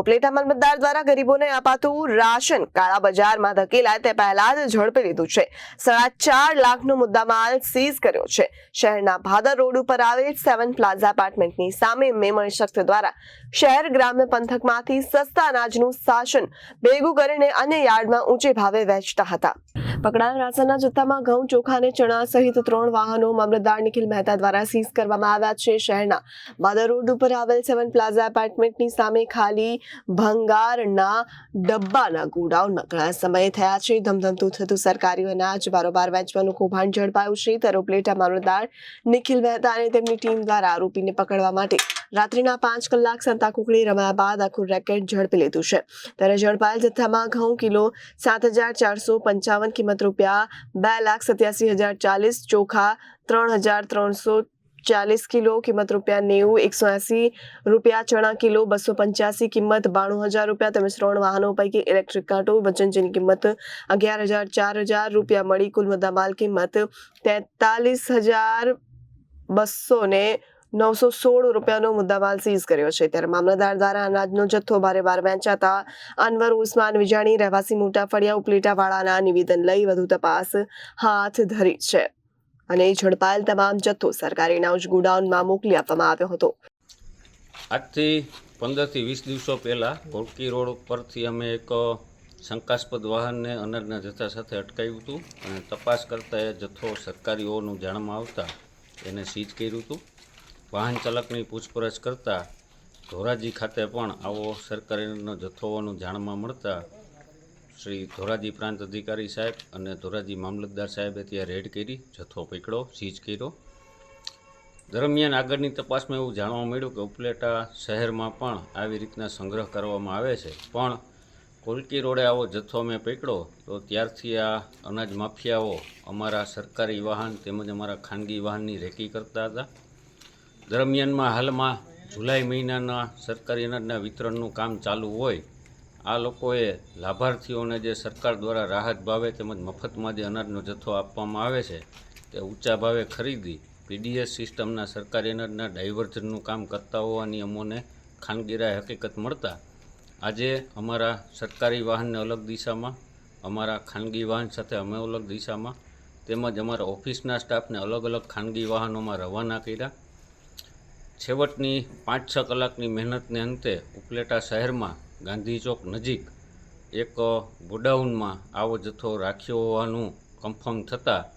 ઉપલેટા મામલતદાર દ્વારા ગરીબોને અપાતું રાશન કાળા બજારમાં ધકેલાય તે પહેલા જ ઝડપી લીધું છે. સાડા ચાર લાખનો મુદ્દામાલ સીઝ કર્યો છે. શહેરના ભાદર રોડ ઉપર આવેલ સેવન પ્લાઝા એપાર્ટમેન્ટની સામે મેમણ શખ્સ દ્વારા શહેર ગ્રામ્ય પંથકમાંથી સસ્તા અનાજનું શાસન ભેગું કરીને અન્ય યાર્ડમાં ઊંચે ભાવે વેચતા હતા. પકડાયેલ રાશનના જથ્થામાં ઘઉં, ચોખા અને ચણા સહિત ત્રણ વાહનો મામલતદાર નિખિલ મહેતા દ્વારા સીઝ કરવામાં આવ્યા છે શહેરના બાદર રોડ ઉપર આવેલ સેવન પ્લાઝા એપાર્ટમેન્ટની સામે ખાલી ભંગારના ડબ્બાના ગોડાઉનમાં ઘણા સમયે થયા છે. ધમધમતું થતું સરકારી અનાજ બારોબાર વેચવાનું કૌભાંડ ઝડપાયું છે. તરોપલેટા મામલતદાર નિખિલ મહેતા અને તેમની ટીમ દ્વારા આરોપીને પકડવા માટે રાત્રિના પાંચ કલાક સંતા કુકડી રમ્યા બાદ આખું રેકેટ ઝડપી લીધું છે. ત્યારે ઝડપાયેલ જથ્થામાં ઘઉં કિલો સાત હજાર ચારસો પંચાવન કિંમત રૂપિયા, બે લાખ સત્યાસી હજાર ચાલીસ ચોખા ત્રણ હજાર ત્રણસો ચાલીસ કિલો કિંમત રૂપિયા નેવું, એકસો એંસી રૂપિયા, ચણા કિલો બસો પંચ્યાસી કિંમત, બાણું હજાર રૂપિયા તેમજ ત્રણ વાહનો પૈકી ઇલેક્ટ્રિક કાંટો વજન જેની કિંમત, અગિયાર હજાર ચાર હજાર રૂપિયા મળી કુલ મુદ્દામાલ કિંમત, તેતાલીસ હજાર બસો ને નવસો સોળ રૂપિયાનો મુદ્દામાલ સીઝ કર્યો છે. ત્યારે મામલતદાર દ્વારા અનાજનો જથ્થો ભારે બાર વેચાતા અનવર ઉસ્માન વિજાણી રહેવાસી મોટા ફળિયા ઉપલેટાવાળાના નિવેદન લઈ વધુ તપાસ હાથ ધરી છે. અને ઝડપાયેલ તમામ જથ્થો સરકારી નાઉજ ગોડાઉનમાં મોકલી આપવામાં આવ્યો હતો. આજથી પંદરથી વીસ દિવસો પહેલાં કોલકી રોડ પરથી અમે એક શંકાસ્પદ વાહનને અનાજના જથ્થા સાથે અટકાવ્યું હતું અને તપાસ કરતાં એ જથ્થો સરકારીઓનું જાણમાં આવતા એને સીઝ કર્યું હતું. વાહન ચાલકની પૂછપરછ કરતાં ધોરાજી ખાતે પણ આવો સરકારીનો જથ્થો હોવાનું જાણવા મળતા શ્રી ધોરાજી પ્રાંત અધિકારી સાહેબ અને ધોરાજી મામલતદાર સાહેબે ત્યાં રેડ કરી, જથ્થો પકડ્યો, સીઝ કર્યો. દરમિયાન આગળની તપાસમાં એવું જાણવા મળ્યું કે ઉપલેટા શહેરમાં પણ આવી રીતના સંગ્રહ કરવામાં આવે છે. પણ કોલકી રોડે આવો જથ્થો મેં પકડ્યો, તો ત્યારથી આ અનાજ માફિયાઓ અમારા સરકારી વાહન તેમજ અમારા ખાનગી વાહનની રેકી કરતા હતા. દરમિયાનમાં હાલમાં જુલાઈ મહિનાના સરકારી અનાજના વિતરણનું કામ ચાલુ હોય, આ લોકોએ લાભાર્થીઓને જે સરકાર દ્વારા રાહત ભાવે તેમજ મફતમાં જે અનાજનો જથ્થો આપવામાં આવે છે, તે ઊંચા ભાવે ખરીદી પીડીએસ સિસ્ટમના સરકારી અનાજના ડાયવર્ઝનનું કામ કરતા હોવાની અમોને ખાનગીરાએ હકીકત મળતા, આજે અમારા સરકારી વાહનને અલગ દિશામાં, અમારા ખાનગી વાહન સાથે અમે અલગ દિશામાં તેમજ અમારા ઓફિસના સ્ટાફને અલગ અલગ ખાનગી વાહનોમાં રવાના કર્યા. છેવટની પાંચ છ કલાકની મહેનતને અંતે ઉપલેટા શહેરમાં ગાંધી ચોક નજીક એક ગોડાઉનમાં આવો જથ્થો રાખ્યો હોવાનું કન્ફર્મ થતાં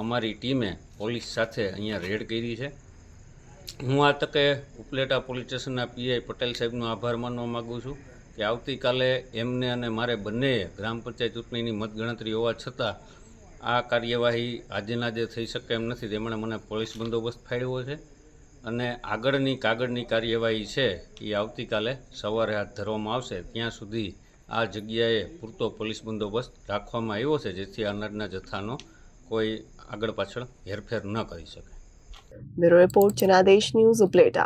અમારી ટીમે પોલીસ સાથે અહીંયા રેડ કરી છે. હું આ તકે ઉપલેટા પોલીસ સ્ટેશનના પીઆઈ પટેલ સાહેબનો આભાર માનવા માગું છું કે આવતીકાલે એમને અને મારે બંનેએ ગ્રામ પંચાયત ચૂંટણીની મતગણતરી હોવા છતાં આ કાર્યવાહી આજેના જે થઈ શકે એમ નથી. તેમણે મને પોલીસ બંદોબસ્ત ફાળવ્યો છે. અને આગળની કાગળની કાર્યવાહી છે એ આવતીકાલે સવારે હાથ ધરવામાં આવશે. ત્યાં સુધી આ જગ્યાએ પૂરતો પોલીસ બંદોબસ્ત રાખવામાં આવ્યો છે, જેથી અનાજના જથ્થાનો કોઈ આગળ પાછળ હેરફેર ન કરી શકે. Bureau report, Janadesh news Upleta.